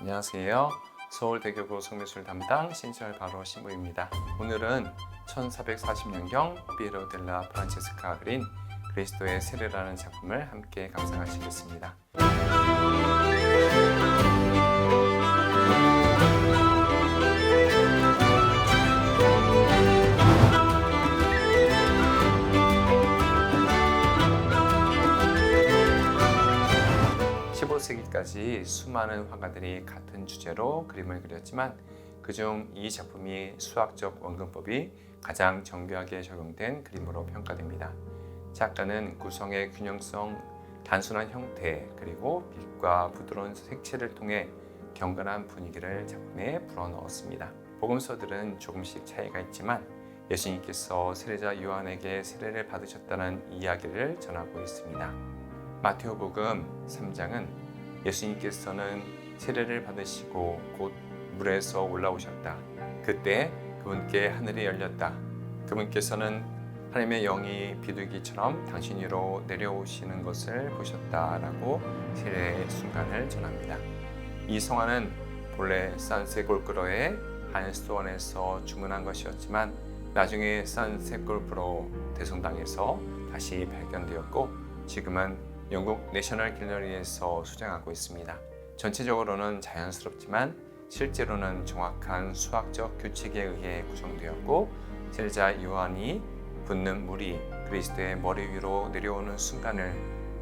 안녕하세요. 서울대교구 성미술 담당 신철 바로 신부입니다. 오늘은 1440년경 피에로 델라 프란체스카 그린 그리스도의 세례라는 작품을 함께 감상하시겠습니다. 15세기까지 수많은 화가들이 같은 주제로 그림을 그렸지만 그중 이 작품이 수학적 원근법이 가장 정교하게 적용된 그림으로 평가됩니다. 작가는 구성의 균형성, 단순한 형태, 그리고 빛과 부드러운 색채를 통해 경건한 분위기를 작품에 불어넣었습니다. 복음서들은 조금씩 차이가 있지만 예수님께서 세례자 요한에게 세례를 받으셨다는 이야기를 전하고 있습니다. 마테오복음 3장은 예수님께서는 세례를 받으시고 곧 물에서 올라오셨다. 그때 그분께 하늘이 열렸다. 그분께서는 하나님의 영이 비둘기처럼 당신 위로 내려오시는 것을 보셨다라고 세례의 순간을 전합니다. 이 성화는 본래 산세골크로의 한 수원에서 주문한 것이었지만 나중에 산세골크로 대성당에서 다시 발견되었고 지금은 영국 내셔널 갤러리에서 수장하고 있습니다. 전체적으로는 자연스럽지만 실제로는 정확한 수학적 규칙에 의해 구성되었고 세례자 요한이 붓는 물이 그리스도의 머리 위로 내려오는 순간을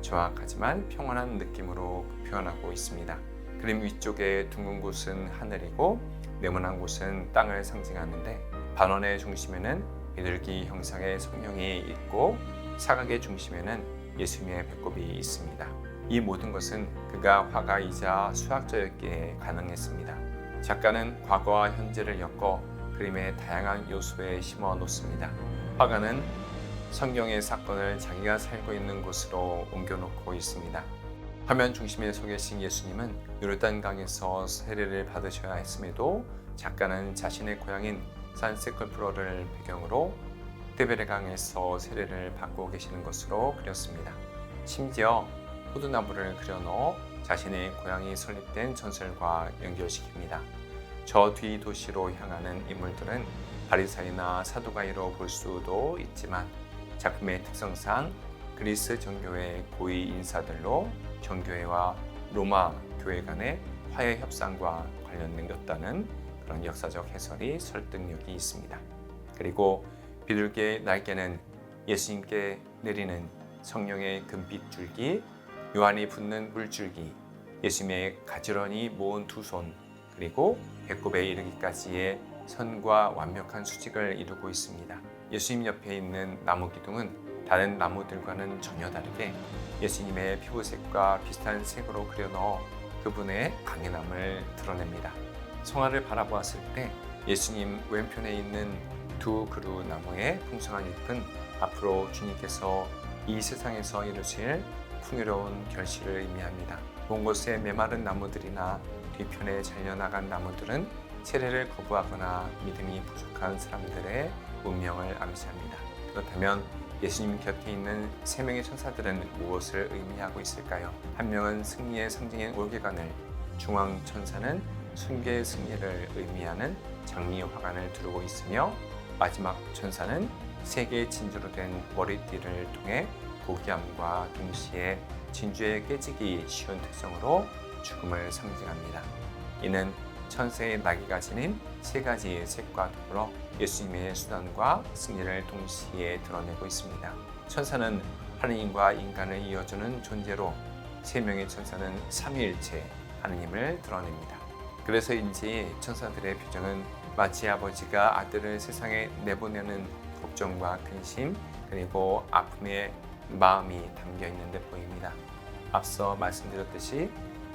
정확하지만 평온한 느낌으로 표현하고 있습니다. 그림 위쪽의 둥근 곳은 하늘이고 네모난 곳은 땅을 상징하는데 반원의 중심에는 비둘기 형상의 성령이 있고 사각의 중심에는 예수님의 배꼽이 있습니다. 이 모든 것은 그가 화가이자 수학자였기에 가능했습니다. 작가는 과거와 현재를 엮어 그림의 다양한 요소에 심어 놓습니다. 화가는 성경의 사건을 자기가 살고 있는 곳으로 옮겨놓고 있습니다. 화면 중심에 서 계신 예수님은 요르단강에서 세례를 받으셔야 했음에도 작가는 자신의 고향인 산세클프로를 배경으로 테베레강에서 세례를 받고 계시는 것으로 그렸습니다. 심지어 포도나무를 그려넣어 자신의 고향이 설립된 전설과 연결시킵니다. 저 뒤 도시로 향하는 인물들은 바리사이나 사두가이로 볼 수도 있지만 작품의 특성상 그리스 정교회 고위 인사들로 정교회와 로마 교회 간의 화해 협상과 관련된겼다는 그런 역사적 해설이 설득력이 있습니다. 그리고 비둘기의 날개는 예수님께 내리는 성령의 금빛 줄기, 요한이 붙는 물줄기, 예수님의 가지런히 모은 두 손, 그리고 배꼽에 이르기까지의 선과 완벽한 수직을 이루고 있습니다. 예수님 옆에 있는 나무 기둥은 다른 나무들과는 전혀 다르게 예수님의 피부색과 비슷한 색으로 그려 넣어 그분의 강인함을 드러냅니다. 성화를 바라보았을 때 예수님 왼편에 있는 두 그루 나무의 풍성한 잎은 앞으로 주님께서 이 세상에서 이루실 풍요로운 결실을 의미합니다. 먼 곳에 메마른 나무들이나 뒤편에 잘려나간 나무들은 세례를 거부하거나 믿음이 부족한 사람들의 운명을 암시합니다. 그렇다면 예수님 곁에 있는 세 명의 천사들은 무엇을 의미하고 있을까요? 한 명은 승리의 상징인 올개관을, 중앙 천사는 순계의 승리를 의미하는 장미 화관을 두르고 있으며 마지막 천사는 세 개의 진주로 된 머리띠를 통해 고귀함과 동시에 진주에 깨지기 쉬운 특성으로 죽음을 상징합니다. 이는 천세의 나귀가 지닌 세 가지의 색과 더불어 예수님의 수단과 승리를 동시에 드러내고 있습니다. 천사는 하느님과 인간을 이어주는 존재로 세 명의 천사는 삼위일체 하느님을 드러냅니다. 그래서인지 천사들의 표정은 마치 아버지가 아들을 세상에 내보내는 걱정과 근심 그리고 아픔의 마음이 담겨 있는 데 보입니다. 앞서 말씀드렸듯이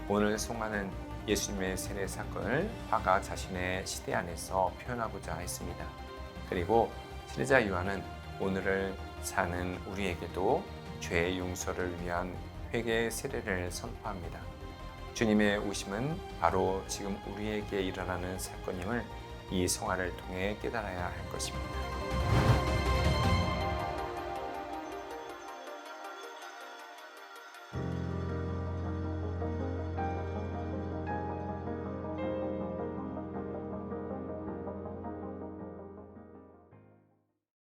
오늘 송하는 예수님의 세례 사건을 화가 자신의 시대 안에서 표현하고자 했습니다. 그리고 세례자 요한은 오늘을 사는 우리에게도 죄의 용서를 위한 회개 세례를 선포합니다. 주님의 오심은 바로 지금 우리에게 일어나는 사건임을 이 성화를 통해 깨달아야 할 것입니다.